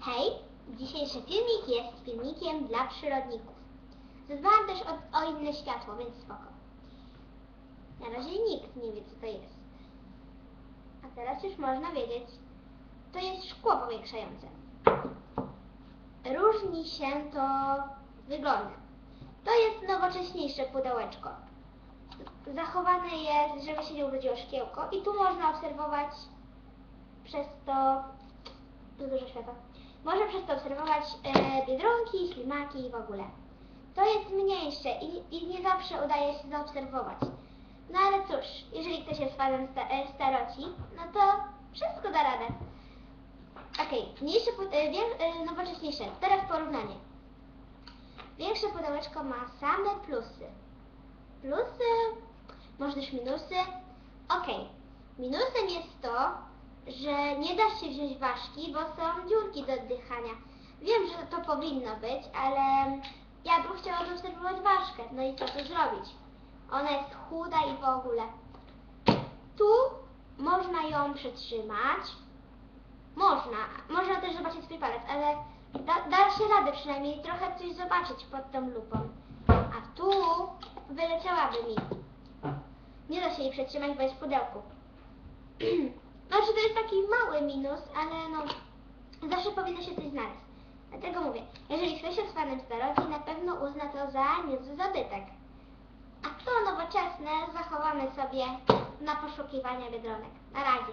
Hej, dzisiejszy filmik jest filmikiem dla przyrodników. Zadbałam też o, o inne światło, więc spoko. Na razie nikt nie wie, co to jest. A teraz już można wiedzieć. To jest szkło powiększające. Różni się to wyglądem. To jest nowocześniejsze pudełeczko. Zachowane jest, żeby się nie urodziło szkiełko i tu można obserwować przez to dużo światła. Można przez to obserwować e, biedronki, ślimaki i w ogóle. To jest mniejsze i, i nie zawsze udaje się zaobserwować. No ale cóż, jeżeli ktoś jest fanem sta, e, staroci, no to wszystko da radę. Okej, mniejsze, pu- e, e, nowocześniejsze. Teraz porównanie. Większe pudełeczko ma same plusy. Plusy, może też minusy. Okej, minusem jest to, że nie da się wziąć ważki, bo są dziurki do oddychania. Wiem, że to powinno być, ale ja bym chciała zaobserwować ważkę. No i co tu zrobić? Ona jest chuda i w ogóle. Tu można ją przytrzymać. Można. Można też zobaczyć swój palec, ale da, da się radę przynajmniej trochę coś zobaczyć pod tą lupą. A tu wyleciałaby mi. Nie da się jej przytrzymać, bo jest w pudełku. Znaczy to jest taki mały minus, ale no zawsze powinno się coś znaleźć. Dlatego mówię, jeżeli ktoś jest fanem staroci, na pewno uzna to za niezły zabytek. A to nowoczesne zachowamy sobie na poszukiwania biedronek. Na razie.